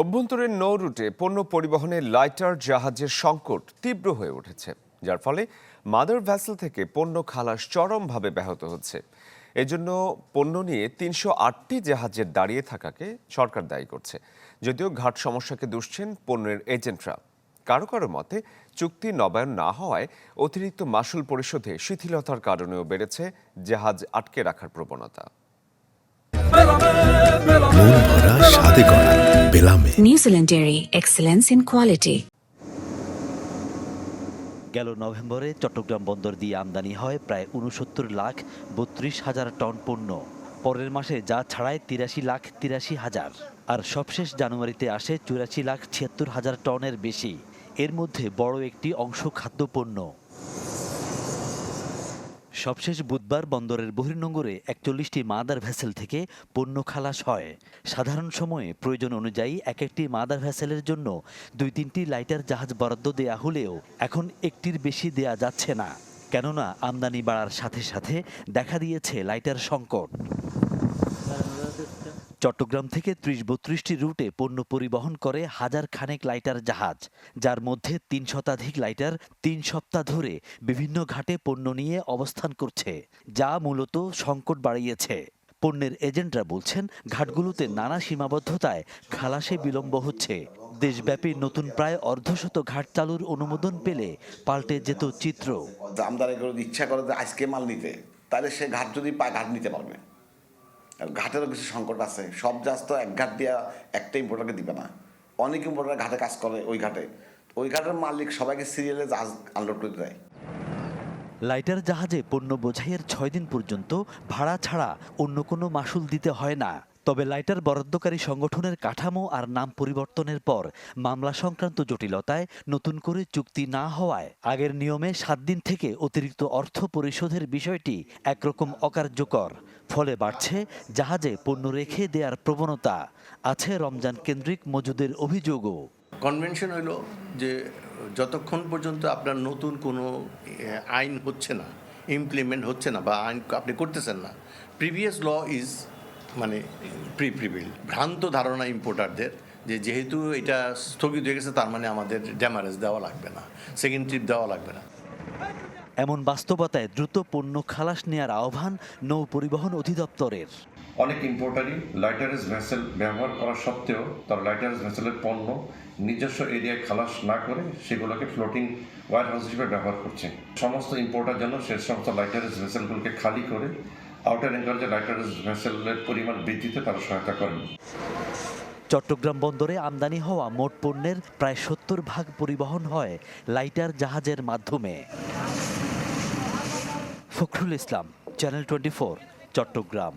অভ্যন্তরীণ নৌ রুটে পণ্য পরিবহনে লাইটার জাহাজের সংকট তীব্র হয়ে উঠেছে, যার ফলে মাদার ভ্যাসেল থেকে পণ্য খালাস চরমভাবে ব্যাহত হচ্ছে। এজন্য পণ্য নিয়ে তিনশো আটটি জাহাজের দাঁড়িয়ে থাকাকে সরকার দায়ী করছে। যদিও ঘাট সমস্যাকে দুষছেন পণ্যের এজেন্টরা। কারও কারও মতে, চুক্তি নবায়ন না হওয়ায় অতিরিক্ত মাসুল পরিশোধে শিথিলতার কারণেও বেড়েছে জাহাজ আটকে রাখার প্রবণতা। Dairy, excellence in quality. গেল নভেম্বরে চট্টগ্রাম বন্দর দিয়ে আমদানি হয় প্রায় উনসত্তর লাখ বত্রিশ হাজার টন পণ্য। পরের মাসে যা ছাড়ায় তিরাশি লাখ তিরাশি হাজার। আর সবশেষ জানুয়ারিতে আসে চুরাশি লাখ ছিয়াত্তর হাজার টনের বেশি। এর মধ্যে বড় একটি অংশ খাদ্যপণ্য সবশেষ বুধবার বন্দরের বহির্নগরে একচল্লিশটি মাদার ভ্যাসেল থেকে পণ্য খালাস হয়। সাধারণ সময়ে প্রয়োজন অনুযায়ী এক একটি মাদার ভ্যাসেলের জন্য দুই তিনটি লাইটার জাহাজ বরাদ্দ দেয়া হলেও এখন একটির বেশি দেয়া যাচ্ছে না। কেননা আমদানি বাড়ার সাথে সাথে দেখা দিয়েছে লাইটার সংকট। চট্টগ্রাম থেকে ত্রিশ বত্রিশটি রুটে পণ্য পরিবহন করে হাজার খানেক লাইটার জাহাজ, যার মধ্যে তিন শতাধিক লাইটার তিন সপ্তাহ ধরে বিভিন্ন ঘাটে পণ্য নিয়ে অবস্থান করছে, যা মূলত সংকট বাড়িয়েছে। পণ্যের এজেন্টরা বলছেন, ঘাটগুলোতে নানা সীমাবদ্ধতায় খালাসে বিলম্ব হচ্ছে। দেশব্যাপী নতুন প্রায় অর্ধশত ঘাট চালুর অনুমোদন পেলে পাল্টে যেত চিত্র। ইচ্ছা করে আজকে মাল নিতে, তাহলে সে ঘাট যদি পায় ঘাট নিতে পারবে। ঘাটেরও কিছু সংকট আছে। সব জাহাজ তো এক ঘাট দিয়া একটা ইম্পোর্টারকে দিবে না। অনেক ইম্পোর্টার ঘাটে কাজ করে ওই ঘাটে। ওই ঘাটের মালিক সবাইকে সিরিয়ালে জাহাজ আনলোড করে দেয়। লাইটার জাহাজে পণ্য বোঝাইয়ের ছয় দিন পর্যন্ত ভাড়া ছাড়া অন্য কোনো মাসুল দিতে হয় না। তবে লাইটার বরাদ্দকারী সংগঠনের কাঠামো আর নাম পরিবর্তনের পর মামলা সংক্রান্ত জটিলতায় নতুন করে চুক্তি না হওয়ায় আগের নিয়মে সাত দিন থেকে অতিরিক্ত অর্থ পরিশোধের বিষয়টি একরকম অকার্যকর। ফলে বাড়ছে জাহাজে পণ্য রেখে দেওয়ার প্রবণতা। আছে রমজান কেন্দ্রিক মজুদের অভিযোগও। কনভেনশন হলো যে, যতক্ষণ পর্যন্ত আপনার নতুন কোনো আইন হচ্ছে না ইমপ্লিমেন্ট হচ্ছে না বা আইন আপনি করতেছেন না প্রিভিয়াস ল ইজ মানে প্রি প্রিভিল ভ্রান্ত ধারণা ইম্পোর্টারদের যে, যেহেতু এটা স্থগিত হয়ে গেছে, তার মানে আমাদের ড্যামারেজ দেওয়া লাগবে না সেকেন্ড ট্রিপ দেওয়া লাগবে না। এমন বাস্তবতায় দ্রুত পণ্য খালাস নেয়ার আহ্বান নৌ পরিবহন অধিদপ্তরের। অনেক ইম্পোর্টারই লাইটারেজ ভেসেল ব্যবহার করা সত্ত্বেও তার লাইটারেজ ভেসেলের পণ্য নিজস্ব এরিয়ায় খালাস না করে সেগুলোকে ফ্লোটিং ওয়ার হাউস হিসেবে ব্যবহার করছে। সমস্ত ইম্পোর্টার যেন সে সমস্ত লাইটারেজ ভেসেলগুলোকে খালি করে আউটার এঙ্কারেজে লাইটারেজ ভেসেলের পরিমাণ বৃদ্ধিতে তারা সহায়তা করেন। চট্টগ্রাম বন্দরে আমদানি হওয়া মোট পণ্যের প্রায় সত্তর ভাগ পরিবহন হয় লাইটার জাহাজের মাধ্যমে। Fakhrul Islam channel twenty Chattogram